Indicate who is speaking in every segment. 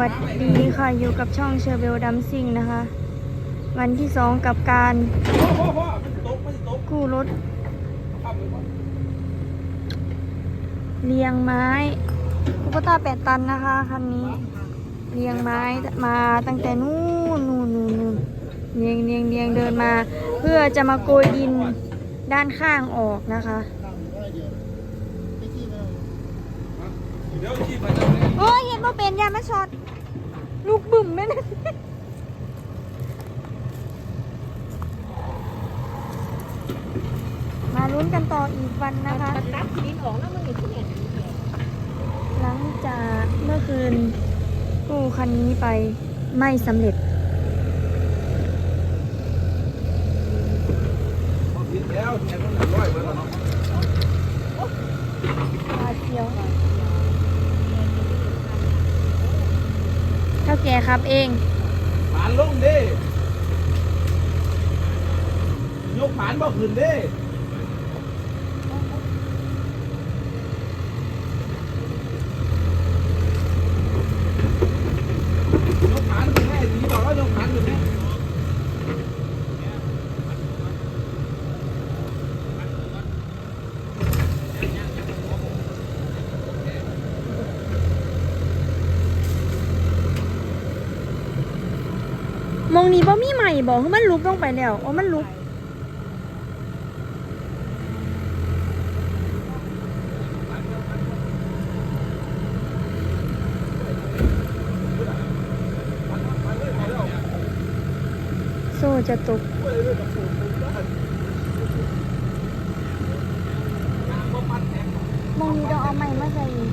Speaker 1: วัสดีค่ะ อยู่กับช่องเชอร์เบลดัมซิงนะคะ วันที่สองกับการ
Speaker 2: กู้
Speaker 1: รถ เรียงไม้คุปตาแปดตันนะคะคันนี้ เรียงไม้มาตั้งแต่นู่นนู่นนู่นนู่นเรียงเรียงเรียงเดินมา เพื่อจะมาโกยดินด้านข้างออกนะคะโอ้ยเห็นว่าเป็นยามาช็อต ลูกบึ่มเลยนะมาลุ้นกันต่ออีกวันนะคะ
Speaker 3: ตัดดินออกแล้วมันอีกเนี่ย
Speaker 1: หนหลังจากเมื่อคืนกู้คันนี้ไปไม่สำเร็จ
Speaker 2: แล้วแค่ต้องหนึ่งร้อยเบอร์ละเนาะ
Speaker 1: มาเที่ยว ครับเอง
Speaker 2: ผานลงดิยกผานบ่ขึ้นดิยกผานขึ้นแน่ทีบอกว่ายกผานขึ้นแน่
Speaker 1: มอง นี้บ่บอกคือมันลุกลงไปแล้วอ๋อมันลุกโซ่จะตกมองนี้ต้องเอาใหม่มาใส่อีก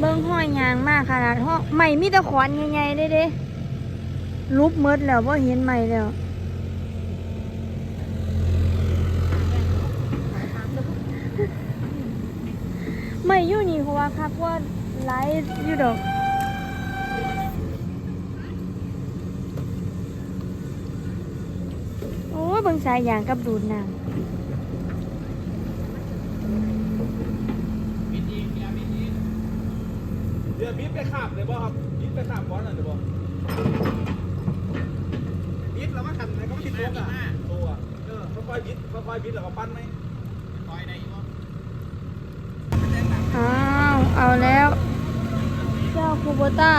Speaker 1: เบิ้งห้อยยางมากขนาดห้อใหม่มีต่ขอนใหญ่ๆเด้เด้ ลุบเมดแล้วว่าเห็นใหม่แล้วไม่อยู่นี่เพราะว่าคักว่าไลฟ์อยู่ดอกโอ้ยบิ่งสายยางกับดูดน้ำ
Speaker 2: เดี๋ยวบิดไปขาบเลยบ่ครับบิดไปขาบบอลน่ะเดี๋ยวบ่ บิดแล้วมาขันไหนก็ไม่ติดตัวอะตัวเออค่อยๆบิดค่อยๆบิดแล้วก็ปั้นไหมค่อยได้อยู่
Speaker 1: อ้าวเอาแล้ว เจ้าคูโบต้า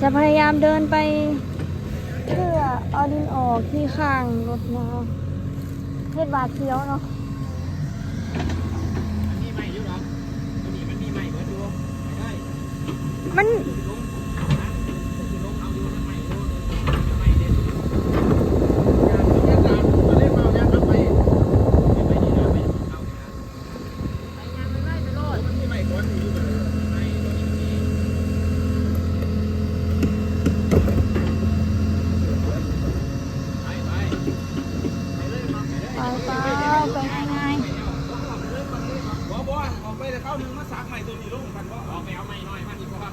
Speaker 1: จะพยายามเดินไปเพื่อเอาดินออกที่ข้างรถนะคะเฮ็ดบาดเสียวเนาะ
Speaker 2: มีใหม่อยู่หรอตัวนี้มันมีใหม่เบิดอยู่ได้
Speaker 1: มัน
Speaker 2: ลงลงเอาอยู่ใหม่อยู่ใหม่เด็ดยางยางมาเล่นเมายางครับไปไปนี่นะไปเอาไปงานไปไล่ไปโลดมันมีใหม่ก่อนอยู่เลยใหม่ตัวนี้มีไปไปไปเลยมาไปเลย
Speaker 1: ไปเปล่าไปง่าย
Speaker 2: บ่บ่ออกไปแต่เข้าหนึ่งมาสักใหม่ตัวนี้ลงกันบ่ออกไปเอาใหม่หน่อยมาดีกว่า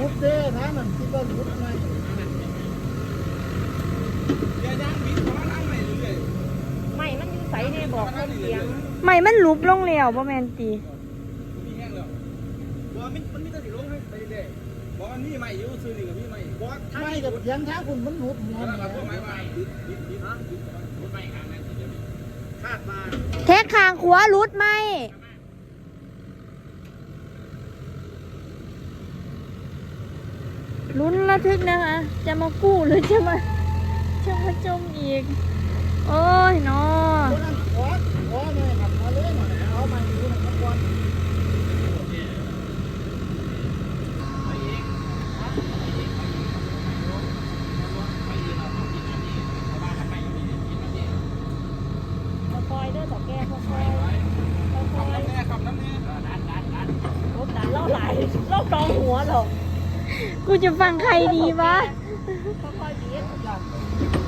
Speaker 2: มุดเด้ท่านั่นคิดว่ามุดไหมอย่าย่างบิดขอล้างใหม่เรื่อย
Speaker 3: ไม่มันอยู่ใสเนี่ยบอกเพิ่นเสียง
Speaker 1: ๆไม่มันลุ บลงแล้วบ่แม่นตี
Speaker 2: มีแห้งแล้วบ่มันมันมีแต่สิลงให้ไปเรื่อยบ่มันมีใหม่อยู่ซื้อนี่ก็มีใหม่บ่
Speaker 4: ไม่กับเสียงท้าคุณมันหนุบหัว
Speaker 2: แล้วก็ตัวใหม่ว่าบิดบิดบิดบิดมุดใหม่ครั้งนั้นคาดมา
Speaker 1: แท็กคางขวารุดไหมลุ้นระทึกนะคะ จะมากู้หรือจะมาจะมาจมอีก โอ้ยเนอ
Speaker 4: คนนั้นขอขอเลยครับมาเลยหน่อยเอามาอยู่ในขบวน
Speaker 3: คอยๆค่อต่อแก้คอยคอยคอย
Speaker 2: แน่คำนั้นแน่
Speaker 3: รถดันเล่าหลายเล่าตองหัวหรอก
Speaker 1: กูจะฟังใครดีวะ
Speaker 3: ค่อยๆบีบ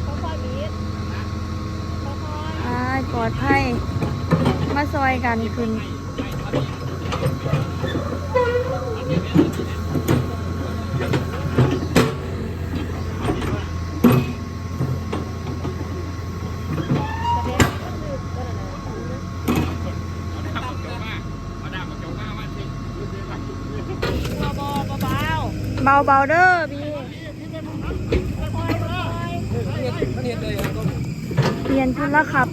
Speaker 3: ค่อยๆบีบค่อยๆ
Speaker 1: อ่าปลอดภัย มาซอยกันคืน
Speaker 2: เบาเบาเด้อพี่เปลี่ย
Speaker 1: นพุ่นละ
Speaker 3: ครับ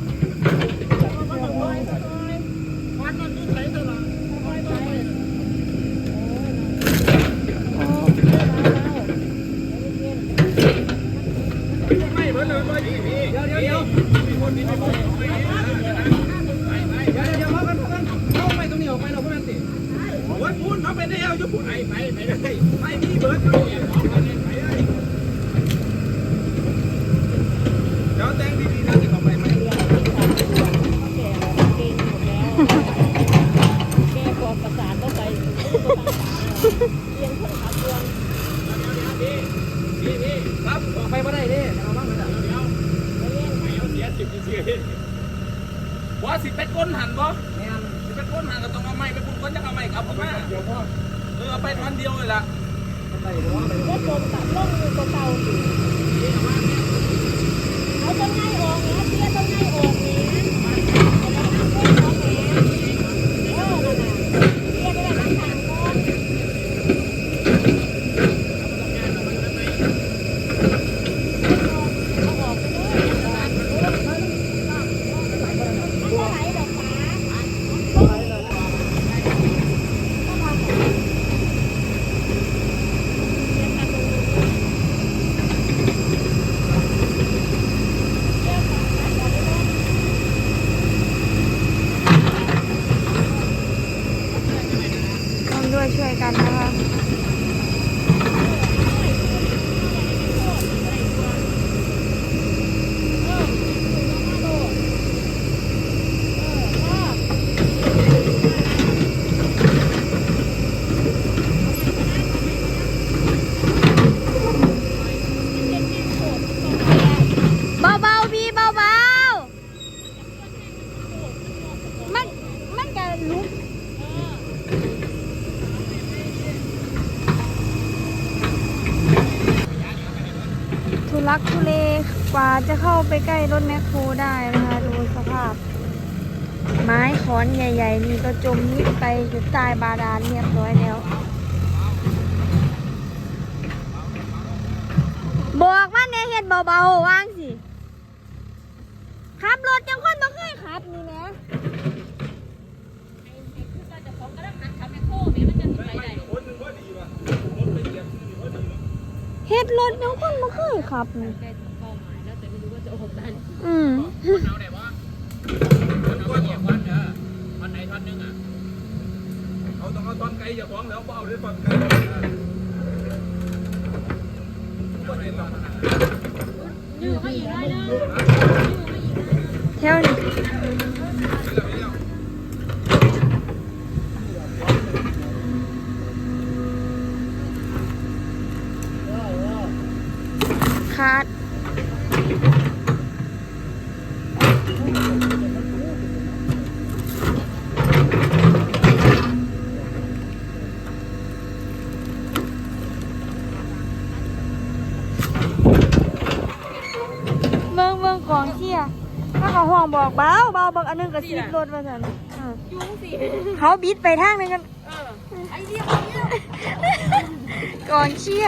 Speaker 3: ทุเลกว่าจะเข้าไปใกล้รถแมคโครได้นะคะดูสภาพ ไม้ขอนใหญ่ ๆ นี่ก็จมมิดไปอยู่ใต้บาดาลเรียบร้อยแล้ว บอกมันเนี่ยเฮ็ดเบาๆวางสิขับรถจังคนบ่เคยขับนี่แห เฮ็ดรถจังคนบ่เคยขับนี่อืม
Speaker 2: เอาไหนวะมันก้นอย่างวันเด้อวันไหนท่อนนึงอะเอาต้องเอาตอนไกลอย่าฟ้องแล้วเอาด้วยตอนไกลวันไหนตอน
Speaker 3: แถวนี้าดเบิ่งเบิ่งของเชี่ยถ้าเขาห่วงบอกเบาเบาบอกอันหนึงกับซีดรถว่าสันอ่าเขาบิดไปทางหนึงกันกองเชี่ย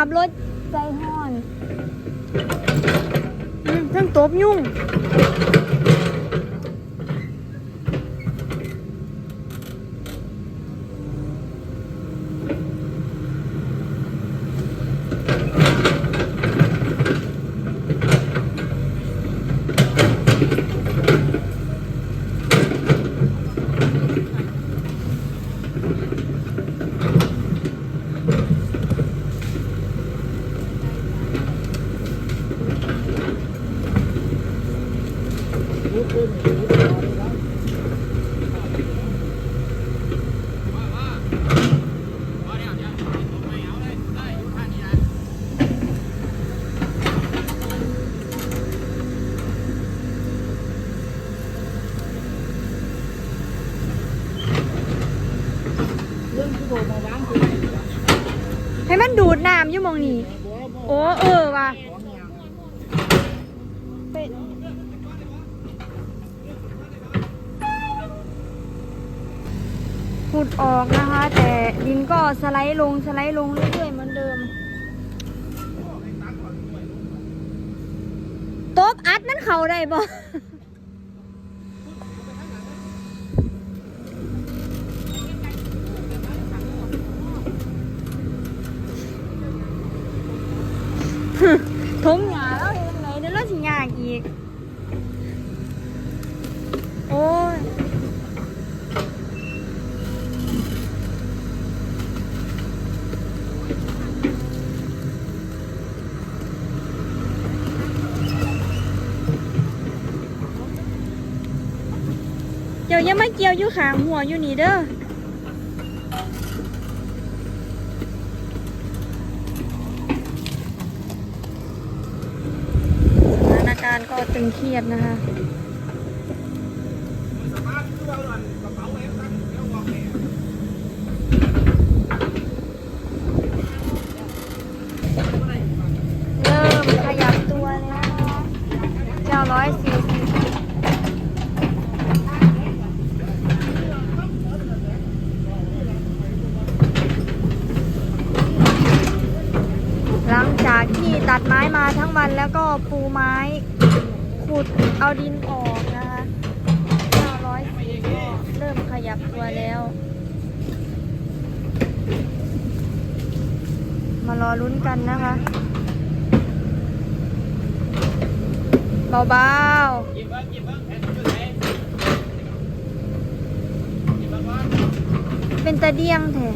Speaker 3: ขับรถใจห้อนอืมทั้งตบยุ่ง
Speaker 5: ดน้ำ
Speaker 3: อยู่มองนี้
Speaker 1: โอ้เออว่ะขุดออกนะคะ แต่ดินก็สไลด์ลงสไลด์ลงเรื่อยๆเหมือนเดิมตบอัดมันเข่าได้บ่ ยวยังไม่เกี่ยวอยู่ขาหัวอยู่นี่เด้อสถานการณ์ก็ตึงเครียดนะคะ ปูไม้ ขุดเอาดินออกนะคะ900เริ่มขยับตัวแล้ว มารอลุ้นกันนะคะเบาๆเป็นตะเดียงแท้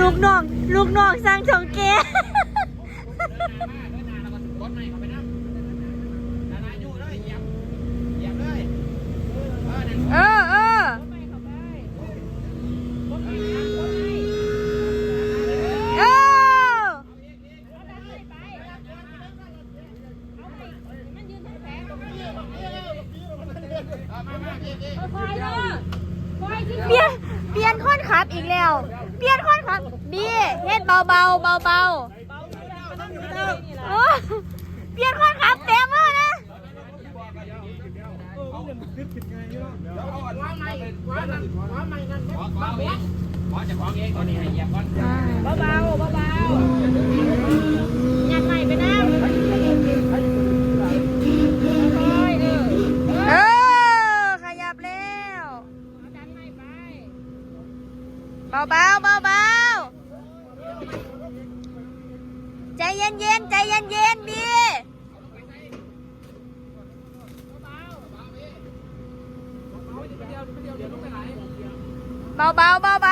Speaker 3: ลูกน้อ
Speaker 2: ง
Speaker 3: ลู
Speaker 1: กน้องสร้างชงเก
Speaker 2: เออ
Speaker 1: เออเป
Speaker 3: ลี่ยนเปลี่ยนค้อ
Speaker 1: นขับอีกแล้ว ปลี่ยนคนครับีเฮ็ดเบาเบาเบา
Speaker 3: เบา
Speaker 1: เปลี่ยนคนครับเต็ม
Speaker 3: มือนะ
Speaker 1: เบาเบาเบาเบาห
Speaker 3: ยั
Speaker 1: ดใหม่
Speaker 3: ไปนะ Bao bao bao. Chạy
Speaker 2: nhanh nhanh chạy nhanh nhanh bia, Bao bao bao bao.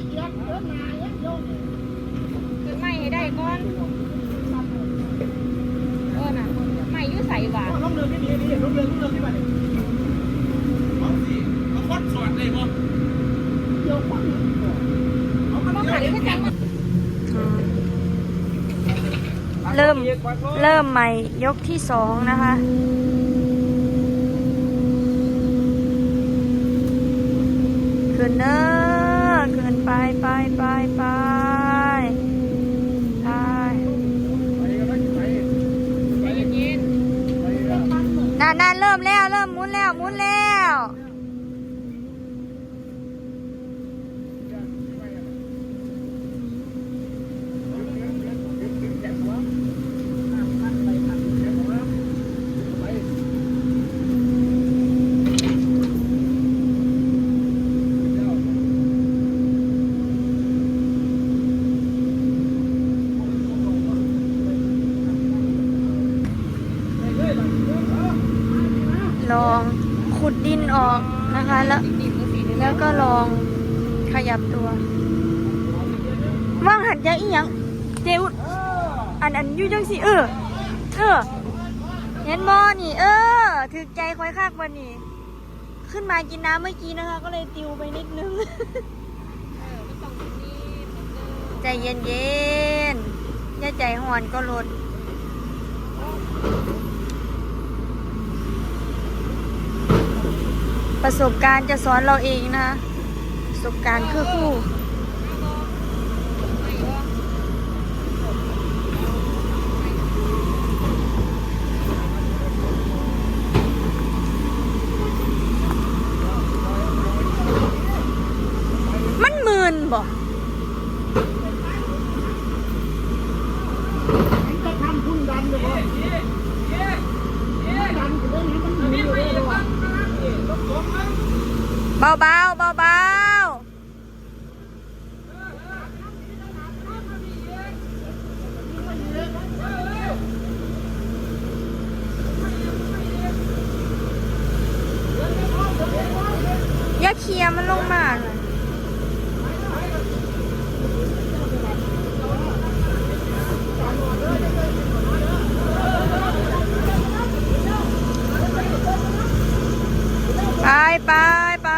Speaker 2: เริ่ม
Speaker 1: ใหม่ยกที่สองนะคะขึ้นเนอขึ้นไปไปไปไปไป
Speaker 3: นั่
Speaker 1: นนั่นเริ่มแล้วเริ่มหมุนแล้วหมุนแล้ว ลองขุดดินออกนะคะ แล้ว
Speaker 3: ๆดิบมือสี
Speaker 1: แล้วก็ลองขยับตัว ว่ายอีหยังเจอุดอันอันยู่จังสิเออเออเห็นบอนี่ เออถึกใจคอยคักวันนี้ ขึ้นมากินน้ำเมื่อกี้นะคะ ก็เลยติวไปนิดนึงใจเย็นเย็นย่าใจหอนก็ลดประสบการณ์จะสอนเราเองนะ ประสบการณ์คือคู่รู่
Speaker 3: ไม่ก็
Speaker 1: มันมืนบ่
Speaker 4: จะทำพุ่นดันเลยบ่ดันอยู่เลยนะมันมีอยู่เลยว่ะ
Speaker 1: เบาเบาเบาเบาอย่าเคลียร์มันลงมาเลยไปไปไป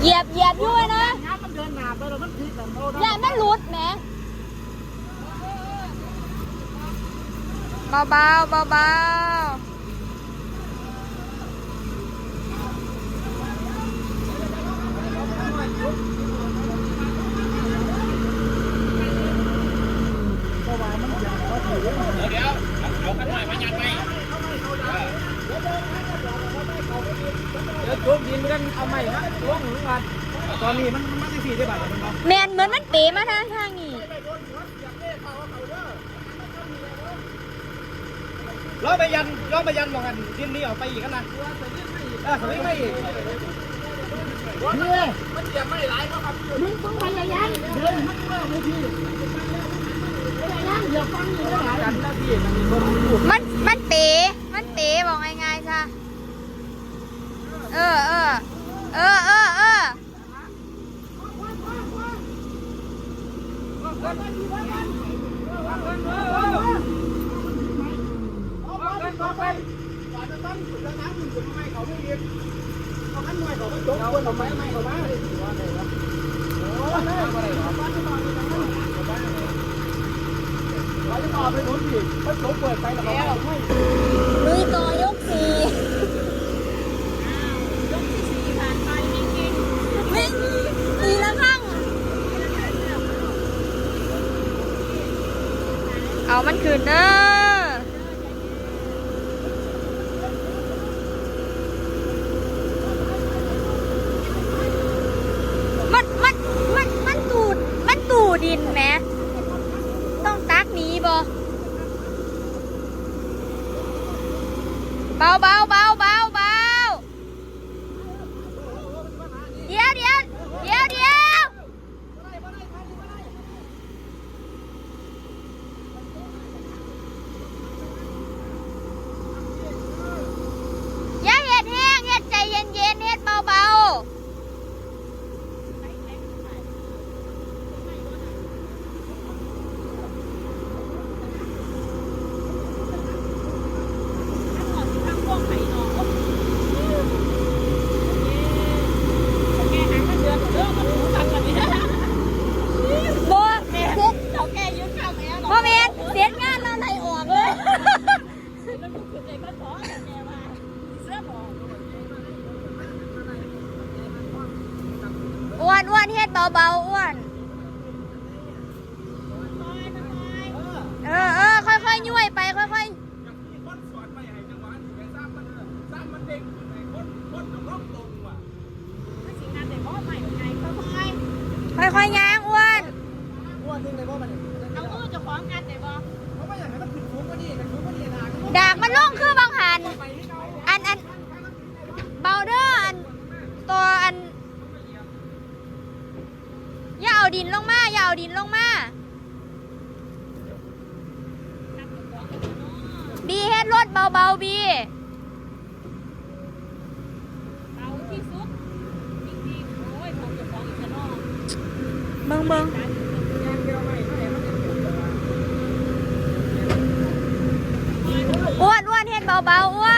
Speaker 1: เหยียบเหยียบอยู่นะ
Speaker 4: น้ำมันเดินหนาไปแล้วมันพลิกแต่โต
Speaker 1: อย่ามันหลุดแหมเบาเบาเบาเบาๆ
Speaker 2: เอากันหน่อยมายัดไปเดี๋ยวทุบดินกันเอาใหม่นะลงห รือกันตอนนี้มันมันจะสี่ได้บาทมันเนาะ
Speaker 1: แมนเหมือนมันเป๋มาทางทางนี้
Speaker 2: ล้อ ไปยันล้อไปยันมองกันดินนี้ออกไปอีกกันนะเออสวิงไม่อีก
Speaker 4: นี่
Speaker 2: มันเสียไม่หลายก็ครับ
Speaker 4: มึงต้องพยายามเดินมันเมื่อไม่ทีพยายามอย่าฟังอยู่เลย
Speaker 2: กันหน้าที่มันมีคนอยู่
Speaker 1: มันมันเป๋มันเป๋บอกง่ายๆจ้ะเออเออเออเออเออ
Speaker 2: เอาไปเอาไปบาดจะตั้งจุดแล้วน้ำมันจะไม่เขาไม่เรียนเอาขั้นหน่อยเขาไม่จบคนเอาไม้ไม่เขาบ้าเลยว่าไงวะโอ้ยไม่อะไรหรอบ้านจะมาเป็นยังไงบ้านอะไร บ้านจะมาเป็นคนผิมันจบเปิดไปแล้วไม่
Speaker 1: ลุยต่อยกสี่
Speaker 3: ยกที่สี่ผ่านไปไม่กิน
Speaker 1: ไม่ตีละข้างเอามันคืนเด้อ 包包包。包包 เงเงอ้วนอ้วนเฮ็ดเบาเบาอ้วน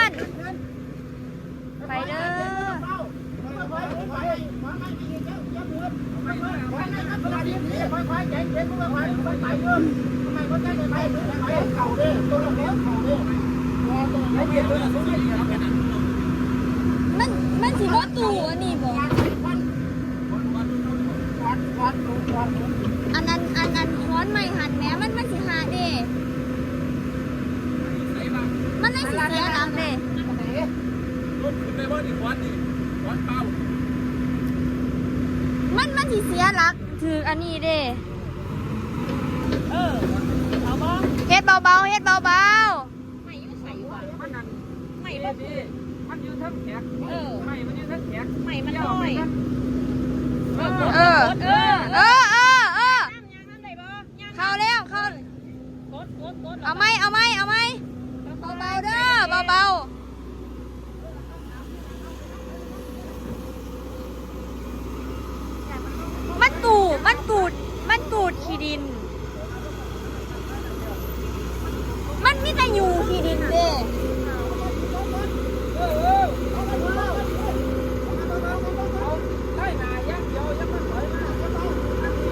Speaker 1: ออั
Speaker 2: นนี้เด้
Speaker 4: เอ
Speaker 3: อเอา
Speaker 1: บ่
Speaker 4: เฮ็
Speaker 1: ดเบาๆ
Speaker 3: เฮ็
Speaker 1: ดเบาไม่อยู่
Speaker 3: ใส่ว่ะ
Speaker 4: มันนั่น
Speaker 3: ไม่บ่
Speaker 4: ดีมันอยู่ทั้งแขก
Speaker 3: เออ
Speaker 4: ไม่มันอยู่ทั้งแขก
Speaker 3: ไม่มันน้อย
Speaker 1: ๆ
Speaker 3: เออ
Speaker 1: เออ
Speaker 3: เออ
Speaker 1: เออ เออ เออ
Speaker 3: น้ำยางน้ำได้บ่ยาง
Speaker 1: เข้าแล้วเข้าก
Speaker 3: ดกดกด
Speaker 1: เอาไหมเอาไหมเอาไหมเบาๆเด้อเบาๆมันตูดมันตูดมันตูดขี้ดิน มันมีแต่อยู่ขี้ดินเด้
Speaker 4: ได้นาย่างเดียวยังมันถอยมาก็ต้องอันนี้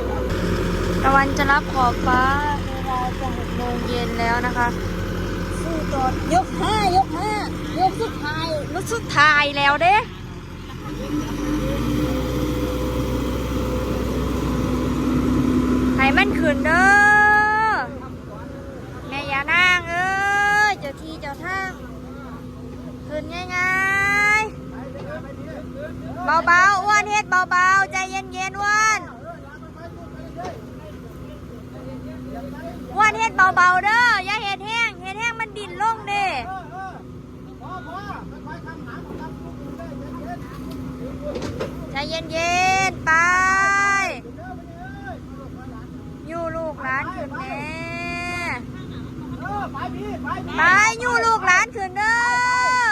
Speaker 1: ตะวันจะ รับขอบฟ้าเวลาจะหกโมงเย็นแล้วนะคะสู้จอดยกห้ายกห้ายกสุดท้ายรถสุดท้ายแล้วเด้ให้มันขึ้นเด้อแม่ยานางเอ้ยเจ้าที่เจ้าทางขึ้นง่ายๆเบาๆอ้วนเฮ็ดเบาๆใจเย็นๆอ้วน เบาๆเด้ออย่าเห็ดแห้งเห็ดแห้งมันดินลงเด้ใจเย็นๆไป อยู่ลูกหลานขึ้นแน่
Speaker 4: ไป
Speaker 1: อยู่ลูกหลานขึ้นเด้อ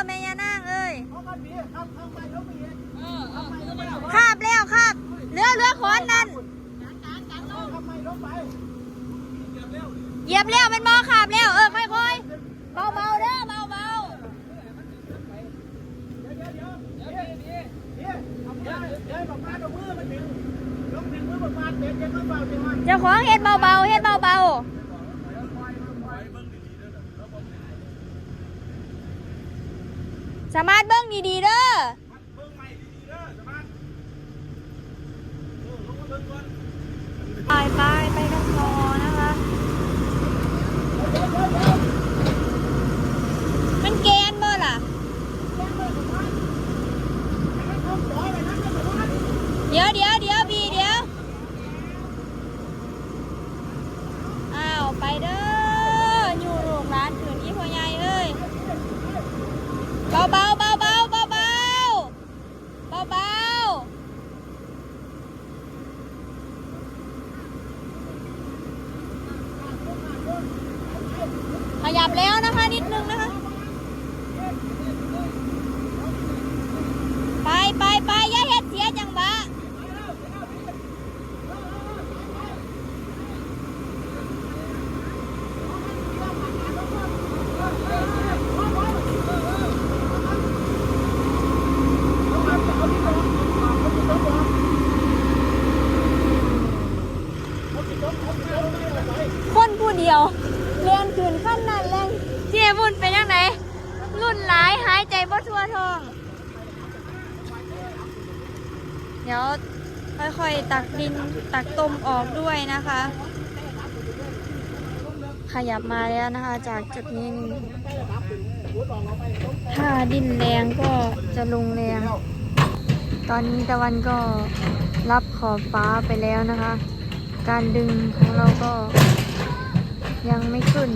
Speaker 1: แม่ยานางเอ้ย
Speaker 3: คา
Speaker 1: บแล้วคาบเรือเรือขอนนั่น เหยียบเร็วมันมอขาบเร็วเออค่อยๆเบาๆเด้อเบาๆเจ้าของเฮ็ดเบาๆเฮ็ดเบาๆสามารถเบิ้งดีๆเด้อ
Speaker 2: เดี๋
Speaker 1: ยวค่อยๆ ตักดินตักต้มออกด้วยนะคะ ขยับมาแล้วนะคะ จากจุดนี้ถ้าดินแรงก็จะลงแรง ตอนนี้ตะวันก็รับขอบฟ้าไปแล้วนะคะ การดึงของเราก็ยังไม่ขึ้น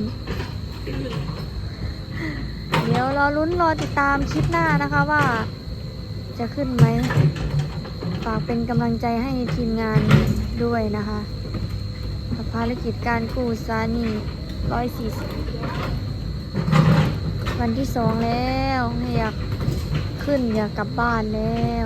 Speaker 1: เดี๋ยวรอลุ้นรอติดตามคลิปหน้านะคะว่าจะขึ้นไหม ฝากเป็นกำลังใจให้ทีมงานด้วยนะคะกับภารกิจการกู้ซานีร้อยสี่สิบวันที่สองแล้ว อยากขึ้นอยากกลับบ้านแล้ว